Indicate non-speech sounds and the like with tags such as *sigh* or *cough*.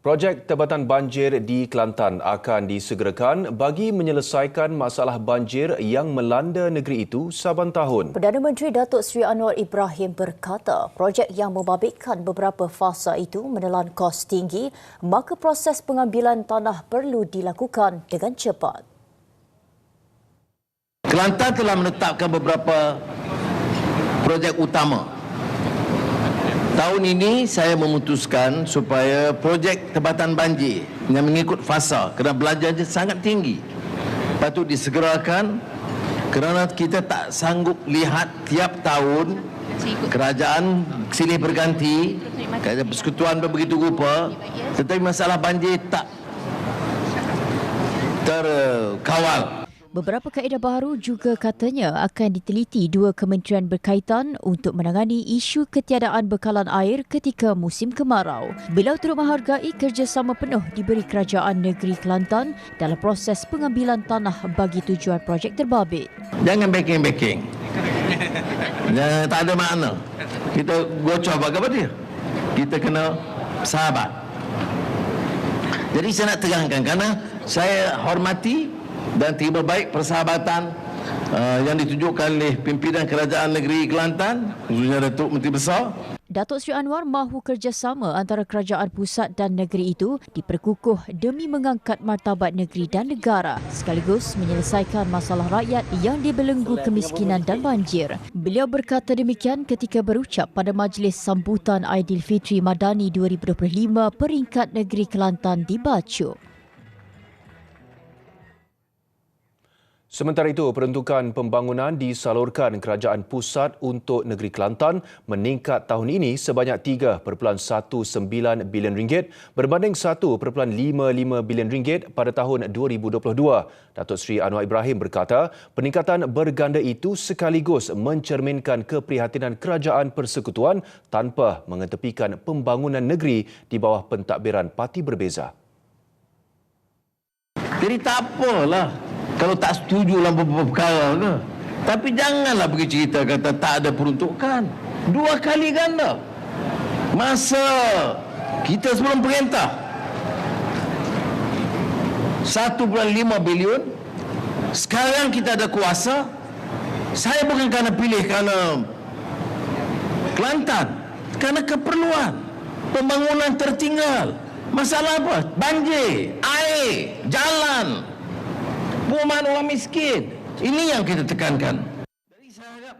Projek Tebatan Banjir di Kelantan akan disegerakan bagi menyelesaikan masalah banjir yang melanda negeri itu saban tahun. Perdana Menteri Datuk Seri Anwar Ibrahim berkata, projek yang membabitkan beberapa fasa itu menelan kos tinggi, maka proses pengambilan tanah perlu dilakukan dengan cepat. Kelantan telah menetapkan beberapa projek utama Tahun ini saya memutuskan supaya projek tebatan banjir yang mengikut fasa kerana belanjanya sangat tinggi. Patut disegerakan kerana kita tak sanggup lihat tiap tahun kerajaan silih berganti kerajaan persekutuan begitu rupa. Tetapi masalah banjir tak terkawal Beberapa kaedah baru juga katanya akan diteliti dua kementerian berkaitan untuk menangani isu ketiadaan bekalan air ketika musim kemarau. Beliau turut menghargai kerjasama penuh diberi kerajaan negeri Kelantan dalam proses pengambilan tanah bagi tujuan projek terbabit. Jangan backing-backing. Jangan, *laughs* tak ada makna. Kita gocor bagaimana dia. Kita kena sahabat. Jadi saya nak terangkan kerana saya hormati dan tiba baik persahabatan uh, yang ditunjukkan oleh pimpinan kerajaan negeri Kelantan khususnya Datuk Menteri Besar Datuk Seri Anwar mahu kerjasama antara kerajaan pusat dan negeri itu diperkukuh demi mengangkat martabat negeri dan negara sekaligus menyelesaikan masalah rakyat yang dibelenggu kemiskinan dan banjir. Beliau berkata demikian ketika berucap pada majlis sambutan Aidilfitri Madani 2025 peringkat negeri Kelantan di Bachuk. Sementara itu, peruntukan pembangunan disalurkan kerajaan pusat untuk negeri Kelantan meningkat tahun ini sebanyak 3.19 bilion ringgit berbanding 1.55 bilion ringgit pada tahun 2022. Datuk Seri Anwar Ibrahim berkata, peningkatan berganda itu sekaligus mencerminkan keprihatinan kerajaan persekutuan tanpa mengetepikan pembangunan negeri di bawah pentadbiran parti berbeza. Jadi tak apalah kalau tak setuju dalam beberapa perkara ke. Tapi janganlah pergi cerita kata tak ada peruntukan. Dua kali ganda. Masa kita sebelum perintah. 1.5 bilion. Sekarang kita ada kuasa. Saya bukan kerana pilih kerana Kelantan. Kerana keperluan. Pembangunan tertinggal. Masalah apa? Banjir air jalan perumahan orang miskin. Ini yang kita tekankan. Jadi saya harap